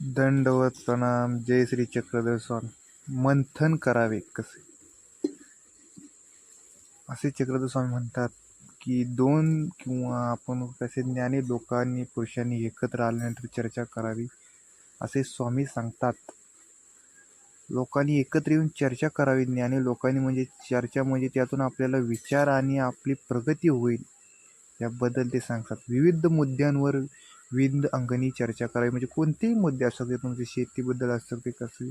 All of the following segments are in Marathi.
दंडवत प्रणाम जय श्री चक्रधर स्वामी मंथन करावे कसे? असे चक्रधर स्वामी म्हणतात की दोन किंवा आपण कसे ज्ञानी लोकांनी पुरुषांनी एकत्र आल्यानंतर चर्चा करावी असे स्वामी सांगतात. लोकांनी एकत्र येऊन चर्चा करावी. ज्ञानी लोकांनी म्हणजे चर्चा म्हणजे त्यातून आपल्याला विचार आणि आपली प्रगती होईल याबद्दल ते सांगतात. विविध मुद्द्यांवर विविध अंगाने चर्चा करावी. म्हणजे कोणतेही मुद्दे असू शकते तुमचे शेतीबद्दल असू शकते कसं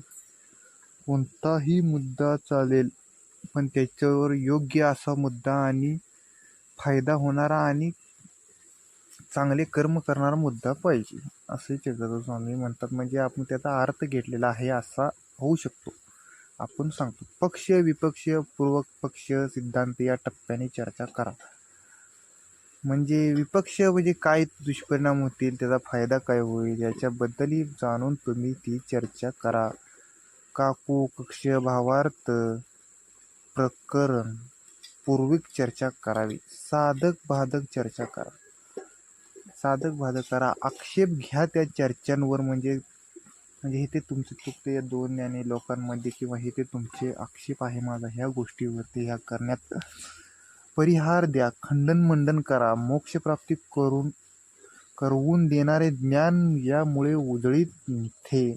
कोणताही मुद्दा चालेल पण त्याच्यावर योग्य असा मुद्दा आणि फायदा होणारा आणि चांगले कर्म करणारा मुद्दा पाहिजे असे चक्रधर स्वामी म्हणतात. म्हणजे आपण त्याचा अर्थ घेतलेला आहे असा होऊ शकतो. आपण सांगतो पक्ष विपक्ष पूर्वक पक्ष सिद्धांत या टप्प्याने चर्चा करा. म्हणजे विपक्ष म्हणजे काय दुष्परिणाम होतील त्याचा फायदा काय होईल याच्याबद्दलही जाणून तुम्ही ती चर्चा करा. काकू कक्ष भावार्थ प्रकरण पूर्वीक चर्चा करावी. साधक बाधक चर्चा करा. साधक बाधक करा. आक्षेप घ्या त्या चर्चांवर म्हणजे म्हणजे हे ते तुमचे चुकते या दोन ज्ञाने लोकांमध्ये किंवा हे ते तुमचे आक्षेप आहे माझा ह्या गोष्टीवरती ह्या करण्यात. परिहार द्या खंडन मंडन करा मोक्षप्राप्ती करून करवून देणारे ज्ञान यामुळे उजळीत निघते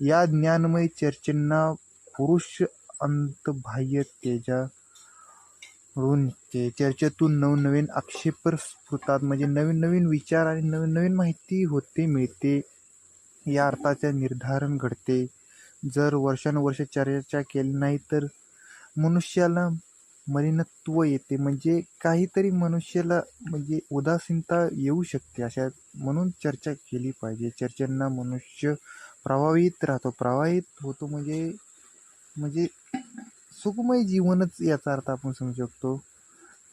या ज्ञानमय चर्चेंना पुरुष अंतबाह्य तेजा निघते चर्चेतून नवनवीन आक्षेप स्फुरतात. म्हणजे नवीन नवीन विचार आणि नवीन नवीन माहिती होते मिळते. या अर्थाचे निर्धारण घडते. जर वर्षानुवर्ष चर्चा केली नाही तर मनुष्याला मलिनत्व येते. म्हणजे काहीतरी मनुष्याला म्हणजे उदासीनता येऊ शकते अशा म्हणून चर्चा केली पाहिजे. चर्चांना मनुष्य प्रभावित राहतो. प्रवाहित होतो म्हणजे म्हणजे सुखमय जीवनच याचा अर्थ आपण समजू शकतो.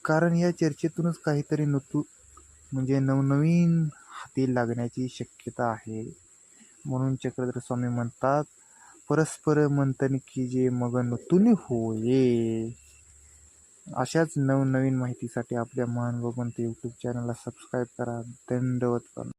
कारण या चर्चेतूनच काहीतरी नतू म्हणजे नवनवीन हाती लागण्याची शक्यता आहे. म्हणून चक्रधर स्वामी म्हणतात परस्पर मंथन की जे मग नतून होये. अशाच नवनवीन माहितीसाठी आपल्या महान व यूट्यूब चॅनलला सबस्क्राईब करा. दंडवत करा